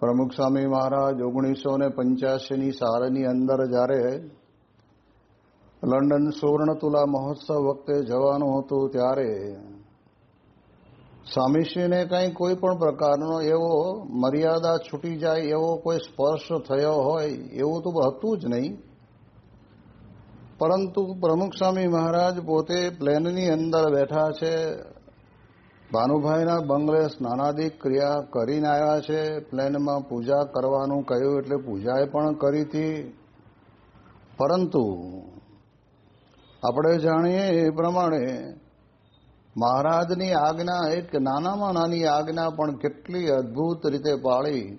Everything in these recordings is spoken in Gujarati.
પ્રમુખ સ્વામી મહારાજ ઓગણીસો ને પંચ્યાસીની સાલની અંદર જ્યારે લંડન સુવર્ણતુલા મહોત્સવ વખતે જવાનું હતું ત્યારે સ્વામીશ્રીને કંઈ કોઈ પણ પ્રકારનો એવો મર્યાદા છૂટી જાય એવો કોઈ સ્પર્શ થયો હોય એવું તો હતું જ નહીં. પરંતુ પ્રમુખ સ્વામી મહારાજ પોતે પ્લેનની અંદર બેઠા છે ભાનુભાઈના બંગલે સ્નાનાદિક ક્રિયા કરીને આવ્યા છે, પ્લેનમાં પૂજા કરવાનું કહ્યું એટલે પૂજાએ પણ કરી હતી. પરંતુ આપણે જાણીએ એ પ્રમાણે મહારાજની આજ્ઞા એક નાનામાં નાની આજ્ઞા પણ કેટલી અદ્ભુત રીતે પાળી.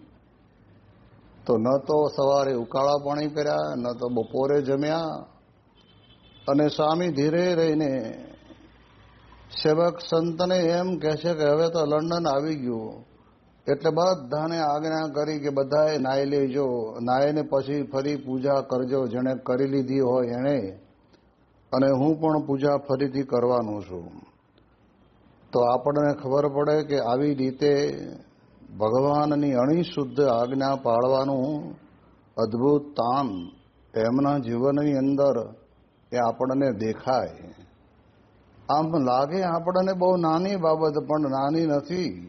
તો ન તો સવારે ઉકાળા પાણી કર્યા, ન તો બપોરે જમ્યા અને સ્વામી ધીરે રહીને સેવક સંતને એમ કહે છે કે હવે તો લંડન આવી ગયું. એટલે બધાને આજ્ઞા કરી કે બધાએ નાહી લેજો. નાહીને પછી ફરી પૂજા કરજો જેણે કરી લીધી હોય એણે અને હું પણ પૂજા ફરીથી કરવાનું છું. તો આપણને ખબર પડે કે આવી રીતે ભગવાનની અણીશુદ્ધ આજ્ઞા પાળવાનું અદ્ભુત તાન એમના જીવનની અંદર એ આપણને દેખાય. આમ લાગે આપણને બહુ નાની બાબત, પણ નાની નથી.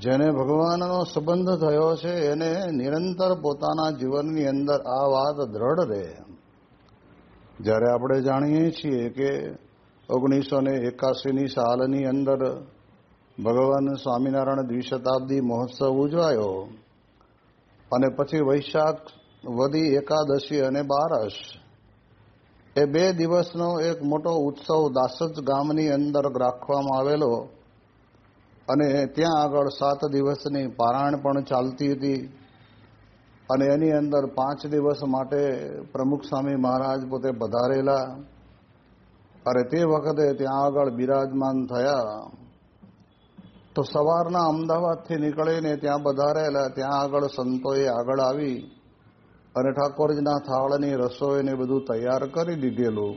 જેને ભગવાનનો સંબંધ થયો છે, એને નિરંતર પોતાના જીવનની અંદર આ વાત દ્રઢ રહે. જ્યારે આપણે જાણીએ છીએ કે ઓગણીસો ને એકાસીની સાલની અંદર ભગવાન સ્વામિનારાયણ દ્વિશતાબ્દી મહોત્સવ ઉજવાયો. અને પછી વૈશાખ વધી એકાદશી અને બારસ. એ બે દિવસનો એક મોટો ઉત્સવ દાસજ ગામની અંદર રાખવામાં આવેલો અને ત્યાં આગળ સાત દિવસની પારાયણ પણ ચાલતી હતી અને એની અંદર પાંચ દિવસ માટે પ્રમુખ સ્વામી મહારાજ પોતે પધારેલા અરે તે વખતે ત્યાં આગળ બિરાજમાન થયા. તો સવારના અમદાવાદથી નીકળીને ત્યાં પધારેલા, ત્યાં આગળ સંતોએ આગળ આવી. અને ઠાકોરજીના થાળની રસોઈને બધું તૈયાર કરી દીધેલું.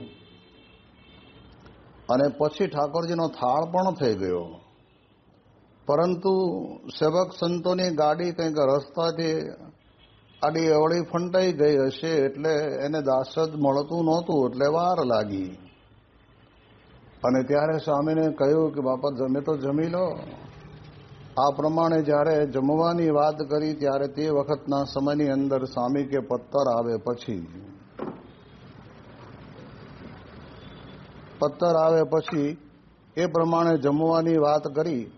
અને પછી ઠાકોરજીનો થાળ પણ થઈ ગયો. પરંતુ સેવક સંતોની ગાડી કંઈક રસ્તાથી આડી અવળી ફંટાઈ ગઈ હશે એટલે એને દાસદ મળતું નહોતું, એટલે વાર લાગી. અને ત્યારે સ્વામીને કહ્યું કે, બાપા જમે તો જમી લો. આ પ્રમાણે જ્યારે જમવાની વાત કરી ત્યારે તે વખતના સમયની અંદર સ્વામી કે પત્તર આવે પછી. પત્તર આવે પછી એ પ્રમાણે જમવાની વાત કરી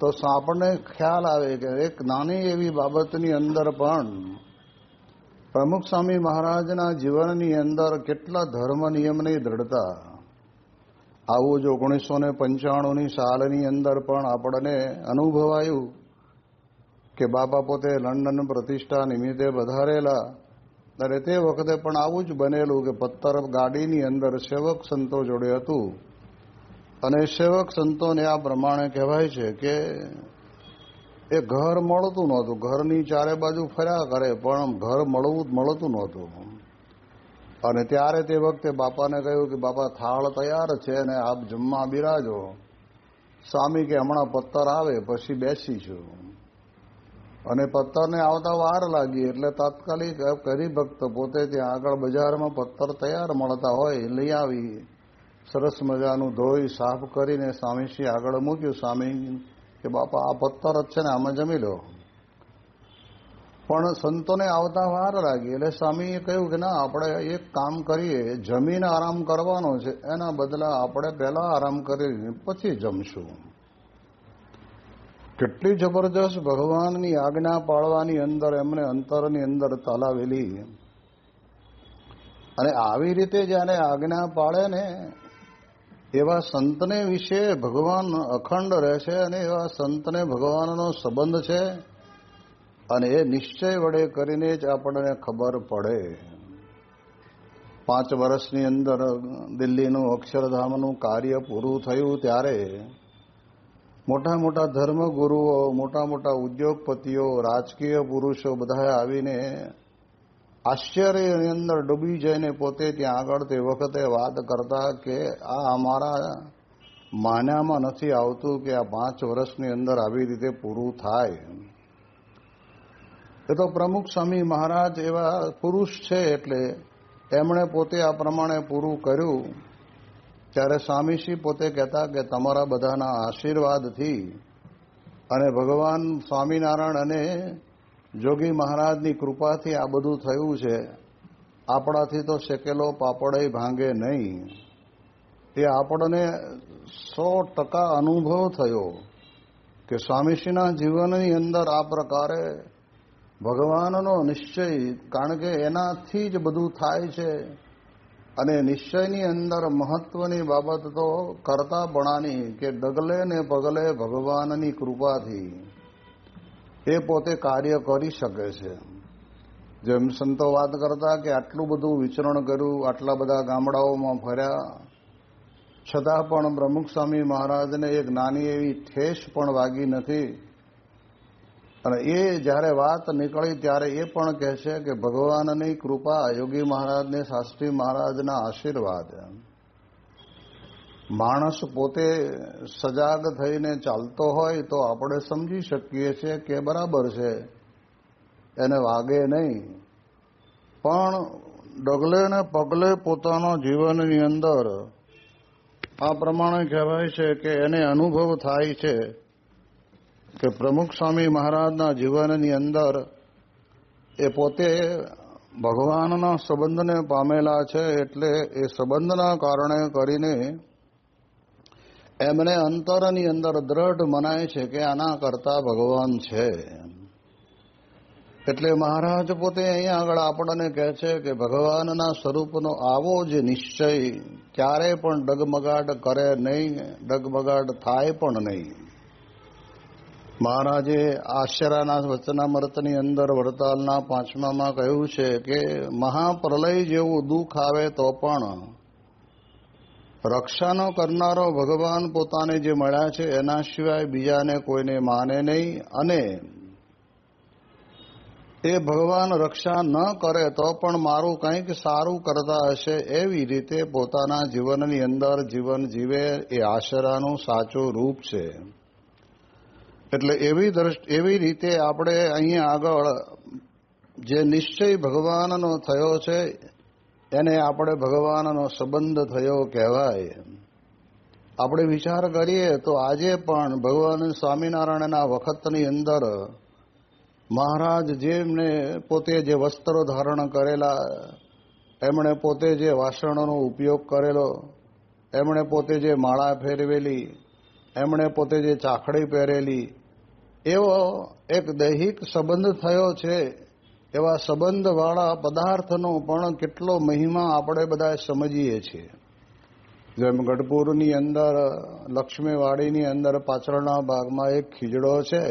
તો આપણને ખ્યાલ આવે કે એક નાની એવી બાબતની અંદર પણ પ્રમુખ સ્વામી મહારાજના જીવનની અંદર કેટલા ધર્મ નિયમની દ્રઢતા. આવું જ ઓગણીસો ને પંચાણુંની સાલની અંદર પણ આપણને અનુભવાયું કે બાપા પોતે લંડન પ્રતિષ્ઠા નિમિત્તે વધારેલા ત્યારે તે વખતે પણ આવું જ બનેલું કે પથ્થર ગાડીની અંદર સેવક સંતો જોડે હતું. અને સેવક સંતોને આ પ્રમાણે કહેવાય છે કે એ ઘર મળતું નહોતું. ઘરની ચારે બાજુ ફર્યા કરે, પણ ઘર મળવું મળતું નહોતું. અને ત્યારે તે વખતે બાપાને કહ્યું કે, બાપા, થાળ તૈયાર છે અને આપ જમવા બિરાજો. સ્વામી કે, હમણાં પથ્થર આવે, પછી બેસીશું અને પથ્થરને આવતા વાર લાગી, એટલે તાત્કાલિક કરી ભક્ત પોતે ત્યાં આગળ બજારમાં પથ્થર તૈયાર મળતા હોય, લઈ આવી. સરસ મજાનું ધોઈ સાફ કરીને સ્વામીશ્રી આગળ મૂક્યું. સ્વામી કે, બાપા, આ પથ્થર જ છે ને, આમાં જમી લો. પણ સંતોને આવતા વાર લાગી. એટલે સ્વામીએ કહ્યું કે ના, આપણે એક કામ કરીએ, જમીને આરામ કરવાનો છે, એના બદલા આપણે પહેલા આરામ કરીને પછી જમશું. કેટલી જબરજસ્ત ભગવાનની આજ્ઞા પાળવાની અંદર એમને અંતરની અંદર તલાવેલી. અને આવી રીતે જ્યારે આજ્ઞા પાળે ને, એવા સંતને વિશે ભગવાન અખંડ રહેશે અને એવા સંતને ભગવાનનો સંબંધ છે અને એ નિશ્ચય વડે કરીને જ આપણને ખબર પડે. પાંચ વર્ષની અંદર દિલ્હીનું અક્ષરધામનું કાર્ય પૂરું થયું ત્યારે મોટા મોટા ધર્મગુરુઓ, મોટા મોટા ઉદ્યોગપતિઓ, રાજકીય પુરુષો બધા આવીને આશ્ચર્યની અંદર ડૂબી જઈને પોતે ત્યાં આગળ તે વખતે વાત કરતા કે આ અમારા માન્યામાં નથી આવતું કે આ પાંચ વર્ષની અંદર આવી રીતે પૂરું થાય. એ તો પ્રમુખ સ્વામી મહારાજ એવા પુરુષ છે એટલે એમણે પોતે આ પ્રમાણે પૂરું કર્યું. ત્યારે સ્વામીશ્રી પોતે કહેતા કે તમારા બધાના આશીર્વાદથી અને ભગવાન સ્વામિનારાયણ અને જોગી મહારાજની કૃપાથી આ બધું થયું છે. આપણાથી તો શેકેલો પાપડે ભાંગે નહીં. એ આપણને સો ટકા અનુભવ થયો કે સ્વામીશ્રીના જીવનની અંદર આ પ્રકારે ભગવાનનો નિશ્ચય, કારણ કે એનાથી જ બધું થાય છે. અને નિશ્ચયની અંદર મહત્વની બાબત તો કરતા બણાની કે ડગલે ને પગલે ભગવાનની કૃપાથી એ પોતે કાર્ય કરી શકે છે. જેમ સંતો વાત કરતા કે આટલું બધું વિચરણ કર્યું, આટલા બધા ગામડાઓમાં ફર્યા, છતાં પણ પ્રમુખ સ્વામી મહારાજને એક નાની એવી ઠેસ પણ વાગી નથી. અને એ જ્યારે વાત નીકળી ત્યારે એ પણ કહેશે કે ભગવાનની કૃપા યોગી મહારાજને, શાસ્ત્રી મહારાજના આશીર્વાદ. માણસ પોતે સજાગ થઈને ચાલતો હોય તો આપણે સમજી શકીએ છીએ કે બરાબર છે. એને વાગે નહીં. પણ ડગલે ને પગલે પોતાના જીવનની અંદર આ પ્રમાણે કહેવાય છે કે એને અનુભવ થાય છે. કે પ્રમુખ સ્વામી મહારાજના જીવનની અંદર એ પોતે ભગવાનના સંબંધને પામેલા છે એટલે એ સંબંધના કારણે કરીને એમને અંતરની અંદર દ્રઢ મનાય છે કે આના કરતા ભગવાન છે. એટલે મહારાજ પોતે અહીંયા આગળ આપણને કહે છે કે ભગવાનના સ્વરૂપનો આવો જે નિશ્ચય ક્યારેય પણ ડગમગાટ કરે નહીં, ડગમગાટ થાય પણ નહીં. મહારાજે આશ્ચર્યના વચનામૃતની અંદર વડતાલના પાંચમામાં કહ્યું છે કે, મહાપ્રલય જેવું દુઃખ આવે તો પણ રક્ષાનો કરનારો ભગવાન પોતાને જે મળ્યા છે, એના સિવાય બીજાને કોઈને માને નહીં અને એ ભગવાન રક્ષા ન કરે તો પણ મારું કંઈક સારું કરતા હશે. એવી રીતે પોતાના જીવનની અંદર જીવન જીવે એ આશરાનું સાચું રૂપ છે. એટલે એવી દ્રષ્ટિ એવી રીતે આપણે અહીંયા આગળ જે નિશ્ચય ભગવાનનો થયો છે, એને આપણે ભગવાનનો સંબંધ થયો કહેવાય. આપણે વિચાર કરીએ તો આજે પણ ભગવાન સ્વામિનારાયણના વખતની અંદર મહારાજ જેમને પોતે જે વસ્ત્રો ધારણ કરેલા, એમણે પોતે જે વાસણોનો ઉપયોગ કરેલો, એમણે પોતે જે માળા ફેરવેલી, એમણે પોતે જે ચાખડી પહેરેલી એવો એક દૈહિક સંબંધ થયો છે, એવા સંબંધવાળા પદાર્થનો પણ કેટલો મહિમા આપણે બધા સમજીએ છીએ. જેમ ગઢપુરની અંદર, લક્ષ્મીવાડીની અંદર પાછળના ભાગમાં એક ખીજડો છે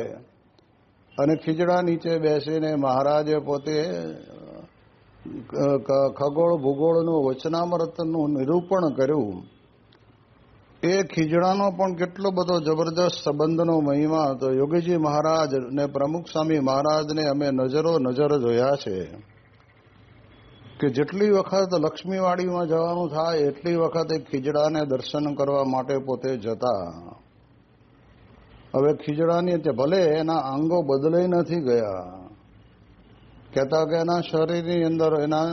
અને ખીજડા નીચે બેસીને મહારાજે પોતે ખગોળ ભૂગોળનું, વચનામૃતનું નિરૂપણ કર્યું. એ ખીજડાનો પણ કેટલો બધો જબરદસ્ત સંબંધનો મહિમા હતો. યોગીજી મહારાજ ને પ્રમુખ સ્વામી મહારાજને અમે નજરો નજર જોયા છે કે જેટલી વખત લક્ષ્મીવાડીમાં જવાનું થાય, એટલી વખત એ ખીજડાને દર્શન કરવા માટે પોતે જતા. હવે ખીજડાની ભલે એના અંગો બદલાઈ નથી ગયા. કહેતા કે એના શરીરની અંદર એના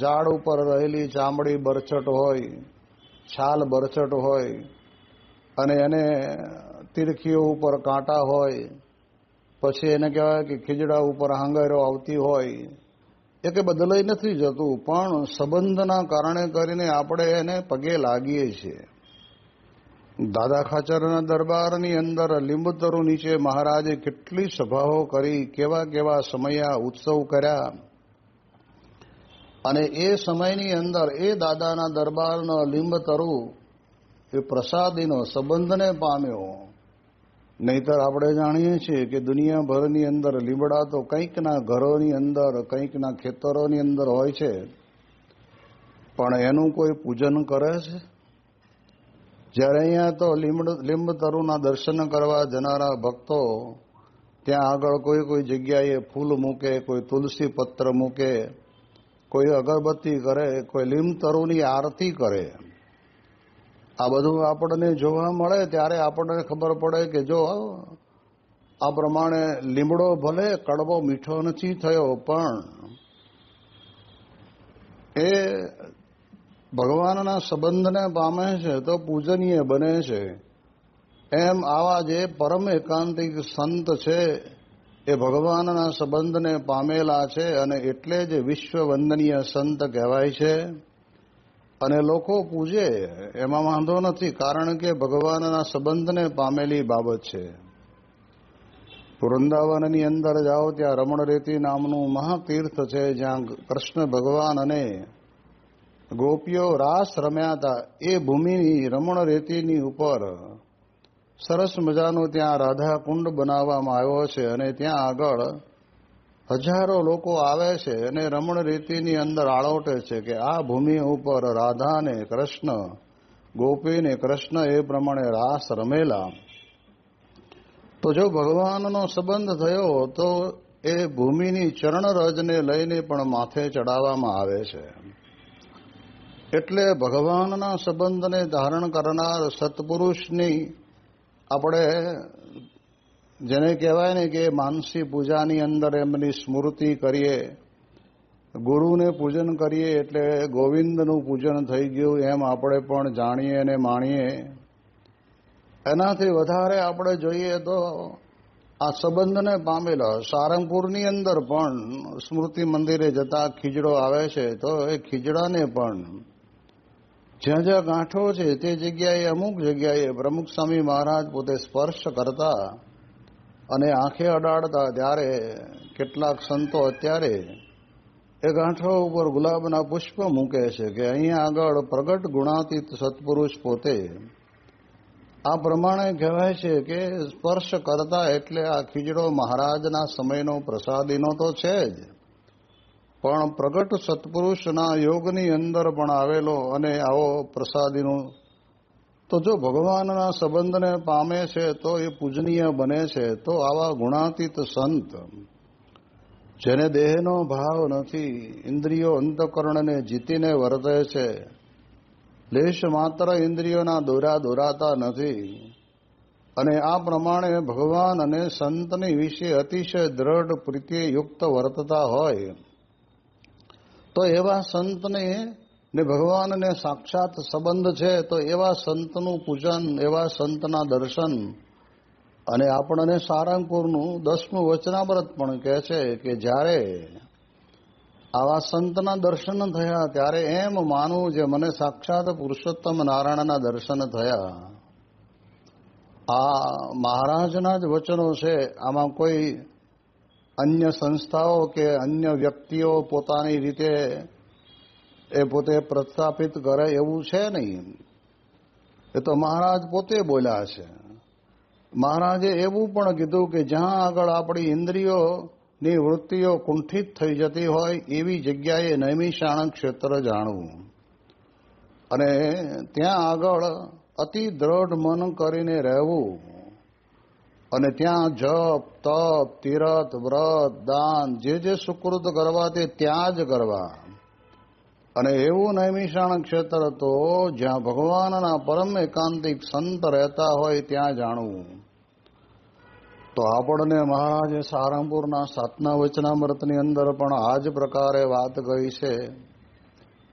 ઝાડ ઉપર રહેલી ચામડી બરછટ હોય, છાલ બરછટ હોય અને એને તીરખીઓ ઉપર કાંટા હોય, પછી એને કહેવાય કે ખીજડા ઉપર હાંગરો આવતી હોય, એ કે બદલાઈ નથી જતું, પણ સંબંધના કારણે કરીને આપણે એને પગે લાગીએ છીએ. દાદા ખાચરના દરબારની અંદર લીંબતરુ નીચે મહારાજે કેટલી સભાઓ કરી, કેવા કેવા સમયા ઉત્સવ કર્યા. અને એ સમયની અંદર એ દાદાના દરબારનો લીંબતરુ એ પ્રસાદીનો સંબંધને પામ્યો. નહીતર આપણે જાણીએ છીએ કે દુનિયાભરની અંદર લીમડા તો કંઈકના ઘરોની અંદર, કંઈકના ખેતરોની અંદર હોય છે. પણ એનું કોઈ પૂજન કરે છે? જ્યારે અહીંયા તો લીંબ લીંબતરુના દર્શન કરવા જનારા ભક્તો, ત્યાં આગળ કોઈ કોઈ જગ્યાએ ફૂલ મૂકે, કોઈ તુલસી પત્ર મૂકે, કોઈ અગરબત્તી કરે, કોઈ લીંબ તરુની આરતી કરે. આ બધું આપણને જોવા મળે ત્યારે આપણને ખબર પડે કે જો આ પ્રમાણે લીમડો ભલે કડવો મીઠો નથી થયો, પણ એ ભગવાનના સંબંધને પામે છે તો પૂજનીય બને છે. એમ આવા જે પરમ એકાંતિક સંત છે, એ ભગવાનના સંબંધને પામેલા છે અને એટલે જ વિશ્વ વંદનીય સંત કહેવાય છે. અને લોકો પૂજે, એમાં વાંધો નથી, કારણ કે ભગવાનના સંબંધને પામેલી બાબત છે. વૃંદાવનની અંદર જાઓ, ત્યાં રમણ રેતી નામનું મહાતીર્થ છે, જ્યાં કૃષ્ણ ભગવાન અને ગોપીઓ રાસ રમ્યા હતા. એ ભૂમિની રમણ રેતીની ઉપર સરસ મજાનો ત્યાં રાધા કુંડ બનાવવામાં આવ્યો છે અને ત્યાં આગળ હજારો લોકો આવે છે અને રમણ રીતિની અંદર આળોટે છે કે આ ભૂમિ ઉપર રાધાને કૃષ્ણ, ગોપીને કૃષ્ણ એ પ્રમાણે રાસ રમેલા. તો જો ભગવાનનો સંબંધ થયો તો એ ભૂમિની ચરણ રજને લઈને પણ માથે ચડાવવામાં આવે છે. એટલે ભગવાનના સંબંધને ધારણ કરનાર સત્પુરુષની આપણે જેને કહેવાય ને કે માનસી પૂજાની અંદર એમની સ્મૃતિ કરીએ, ગુરુને પૂજન કરીએ એટલે ગોવિંદનું પૂજન થઈ ગયું એમ આપણે પણ જાણીએ અને માણીએ. એનાથી વધારે આપણે જોઈએ તો આ સંબંધને પામેલા સારંગપુરની અંદર પણ સ્મૃતિ મંદિરે જતા ખીજડો આવે છે તો એ ખીજડાને પણ જ્યાં જ્યાં ગાંઠો છે તે જગ્યાએ અમુક જગ્યાએ પ્રમુખ સ્વામી મહારાજ પોતે સ્પર્શ કરતા અને આંખે અડાડતા ત્યારે કેટલાક સંતો અત્યારે એ ગાંઠો ઉપર ગુલાબના પુષ્પ મૂકે છે કે અહીંયા આગળ પ્રગટ ગુણાતીત સત્પુરુષ પોતે આ પ્રમાણે કહેવાય છે કે સ્પર્શ કરતા એટલે આ ખીજડો મહારાજના સમયનો પ્રસાદીનો તો છે જ. પણ પ્રગટ સત્પુરુષના યોગની અંદર પણ આવેલો અને આવો પ્રસાદીનો તો જો ભગવાનના સંબંધને પામે છે, તો એ પૂજનીય બને છે. તો આવા ગુણાતીત સંત, જેને દેહનો ભાવ નથી, ઇન્દ્રિયો અંતકરણને જીતીને વર્તે છે, લેશ માત્ર ઇન્દ્રિયોના દોરા દોરાતા નથી. અને આ પ્રમાણે ભગવાન અને સંતની વિશે અતિશય દ્રઢ પ્રીતિયુક્ત વર્તતા હોય. તો એવા સંતને ને ભગવાનને સાક્ષાત સંબંધ છે, તો એવા સંતનું પૂજન, એવા સંતના દર્શન અને આપણને સારંગપુરનું દસમું વચનામૃત પણ કહે છે કે જ્યારે આવા સંતના દર્શન થયા, ત્યારે એમ માનવું જે મને સાક્ષાત પુરુષોત્તમ નારાયણના દર્શન થયા. આ મહારાજના જ વચનો છે. આમાં કોઈ અન્ય સંસ્થાઓ કે અન્ય વ્યક્તિઓ પોતાની રીતે એ પોતે પ્રસ્થાપિત કરે એવું છે નહીં. એ તો મહારાજ પોતે બોલ્યા છે. મહારાજે એવું પણ કીધું કે જ્યાં આગળ આપણી ઇન્દ્રિયોની વૃત્તિઓ કુંઠિત થઈ જતી હોય એવી જગ્યાએ નૈમિષાણ ક્ષેત્ર જાણવું. અને ત્યાં આગળ અતિ દ્રઢ મન કરીને રહેવું. અને ત્યાં જપ, તપ તીરથ વ્રત, દાન, જે જે સુકૃત કરવા તે ત્યાં જ કરવા. અને એવું નૈમિષાણ ક્ષેત્ર તો જ્યાં ભગવાનના પરમ એકાંતિક સંત રહેતા હોય ત્યાં જાણવું. તો આપણને મહારાજે સારંગપુરના સાતના વચનામૃતની અંદર પણ આ જ પ્રકારે વાત કરી છે.